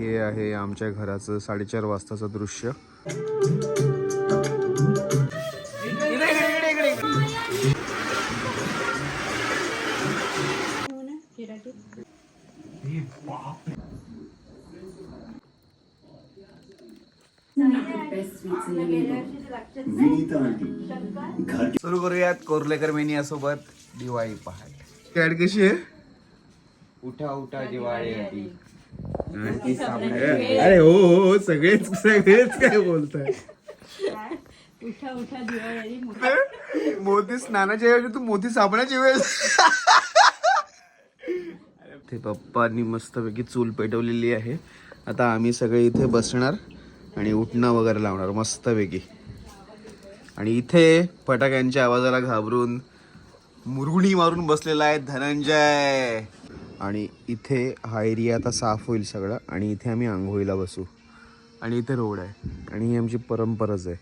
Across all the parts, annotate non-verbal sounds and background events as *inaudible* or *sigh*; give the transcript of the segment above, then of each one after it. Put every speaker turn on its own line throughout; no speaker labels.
हे आहे आमच्या घराचं साडेचार वाजताचं दृश्य. सुरू करूयात कोरलेकर मेनिया सोबत दिवाळी पहाट. कॅड कशी आहे?
उठा उठा दिवाळी
अरे हो हो हो, सगळेच सगळेच काय बोलताय?
उठा उठा दिवाळी
मोती स्नानाच्या ऐवजी तू मोती साबणाची वेळ ते पप्पांनी मस्तपैकी चूल पेटवलेली आहे. आता आम्ही सगळे इथे बसणार आणि उठणं वगैरे लावणार मस्तपैकी. आणि इथे फटाक्यांच्या आवाजाला घाबरून मुरगुणी मारून बसलेला आहे धनंजय. आणि इथे हा एरिया आता साफ होईल सगळा आणि इथे आम्ही आंघोळीला बसू. आणि इथे रोड आहे. आणि ही आमची परंपराच आहे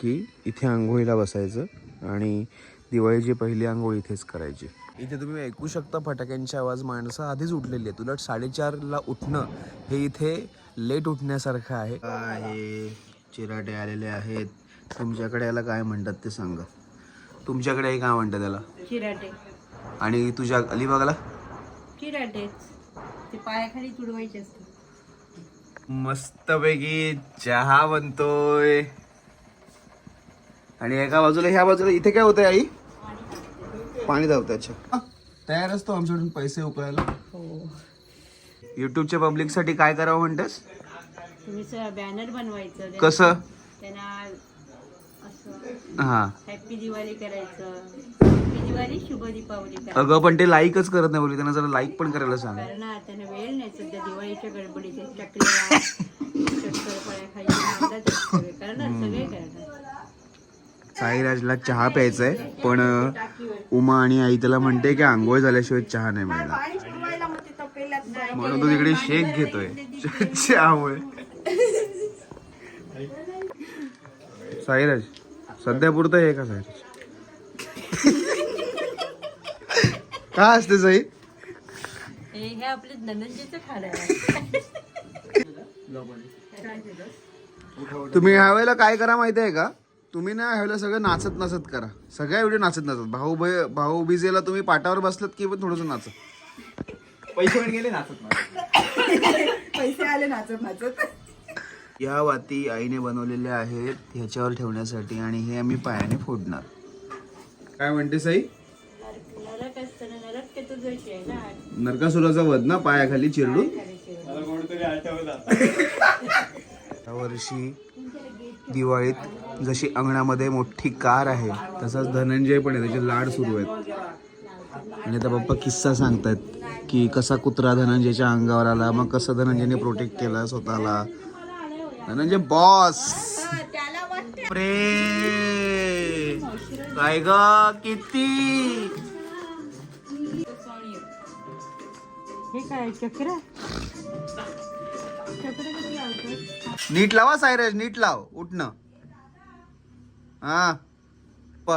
की इथे आंघोळीला बसायचं आणि दिवाळीची पहिली आंघोळ इथेच करायची. इथे तुम्ही ऐकू शकता फटाक्यांचे आवाज. माणसं आधीच उठलेली आहेत. उलट साडेचारला उठणं हे इथे लेट उठण्यासारखं आहे. आहे. चिराटे आलेले आहेत. तुमच्याकडे याला काय म्हणतात ते सांगा. तुमच्याकडे हे काय म्हणतात त्याला
चिराटे.
आणि तुझ्या अलिबागला?
चिराटेच ते पायाखाली तुडवायचे असते
मस्तपैकी चहा बनतोय. आणि एका बाजूला ह्या बाजूला इथे काय होतंय आई? पाणी अच्छा. तयार असतो आमच्याकडून पैसे उकळायला.
हो.
युट्यूबच्या पब्लिकसाठी काय करावं म्हणतेस?
तुम्ही बॅनर बनवायचं
कसं?
त्यांना असं
हा
हॅपी दिवाळी करायचं. हॅपी दिवाळी शुभ दीपावली करायचं.
अगं पण ते लाईकच करत नाही बोलली. त्यांना जरा लाईक पण करायला सांग.
कारण ना त्यांना वेळ नाही सध्या. दिवाळीच्या गडबडीत आहेत. चकल्या शंकरपाळ्या खायची नादात आहेत सगळे करणार सगळे करणार.
साईराजला चहा प्यायचा आहे पण अं, उमा आणि आई त्याला म्हणते की आंघोळ झाल्याशिवाय चहा नाही मिळणार. म्हणून तो तिकडे शेक घेतोय. *laughs* चहामुळे. साईराज. सध्या पुरतं हे का साईराज काय असते साई?
हे आपले धनंजयचं खाड आहे.
तुम्ही ह्या वेळेला काय करा माहिती आहे का? तुम्ही ना ह्या वेळेला सगळं नाचत नाचत करा. सगळ्या व्हिडिओ नाचत नाचत. भाऊ भाऊ बिजेला तुम्ही पाटावर बसलात की पण थोडंसं नाचत.
पैसे पण गेले नाचत नाचत.
या वाती आईने बनवलेल्या आहेत ह्याच्यावर ठेवण्यासाठी आणि हे आम्ही पायाने फोडणार. काय म्हणते साई नरकासुराचा वध ना पायाखाली चिरडून? वर्षी दिवाळीत जशी अंगणामध्ये मोठी कार आहे तसाच धनंजय पण आहे त्याचे लाड सुरू आहेत. आणि आता पप्पा किस्सा सांगतात की कसा कुत्रा धनंजयच्या अंगावर आला मग कसं धनंजयने प्रोटेक्ट केला स्वतःला? धनंजय बॉस. प्रे. काय ग किती?
हे
नीट लावा सायराज नीट लाव उठणं. हा. प.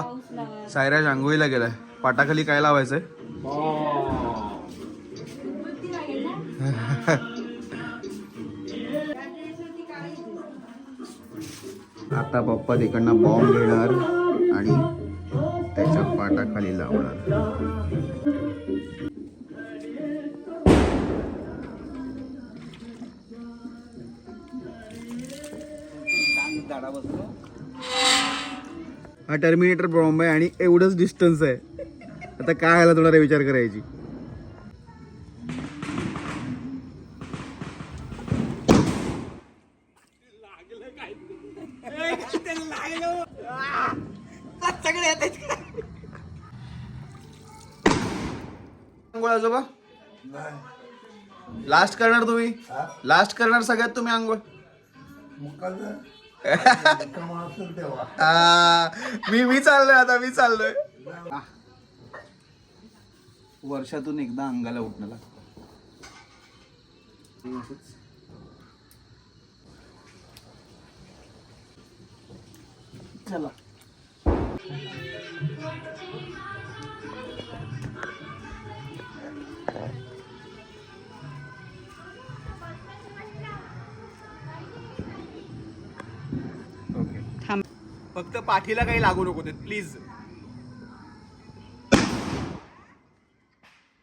सायराज आंघोळीला गेलाय. पाटाखाली काय लावायचंय? आता पप्पा तिकडनं बॉम्ब घेणार आणि त्याच्या पाटाखाली लावणार. हा टर्मिनेटर बॉम्ब आहे आणि एवढंच डिस्टन्स आहे. आता काय आला थोडा विचार करायची. आंघोळ आजोबा? लास्ट करणार तुम्ही? लास्ट करणार सगळ्यात तुम्ही आंघोळ? आ, मी मी चाललोय आता मी चाललोय. वर्षातून एकदा अंगाला उठण्याला चला. फक्त पाठीला काही लागू नको ते प्लीज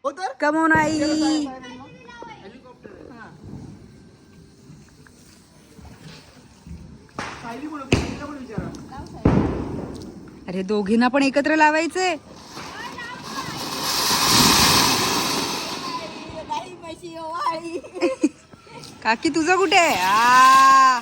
हो तर?
कमवून आई. अरे दोघींना पण एकत्र लावायचंय काकी तुझं कुठे? आहे आ.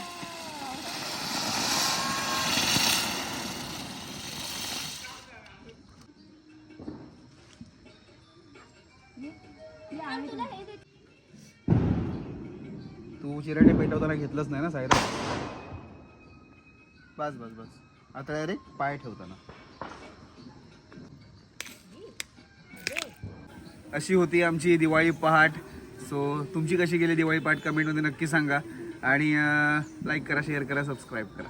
तू चिराटे पेटवताना घेतलंच नाही ना सायरा बस बस बस. आता अरे पाय ठेवताना. अशी होती आमची दिवाळी पहाट. सो तुमची कशी गेली दिवाळी पहाट? कमेंटमध्ये नक्की सांगा. आणि लाईक करा शेअर करा सबस्क्राईब करा.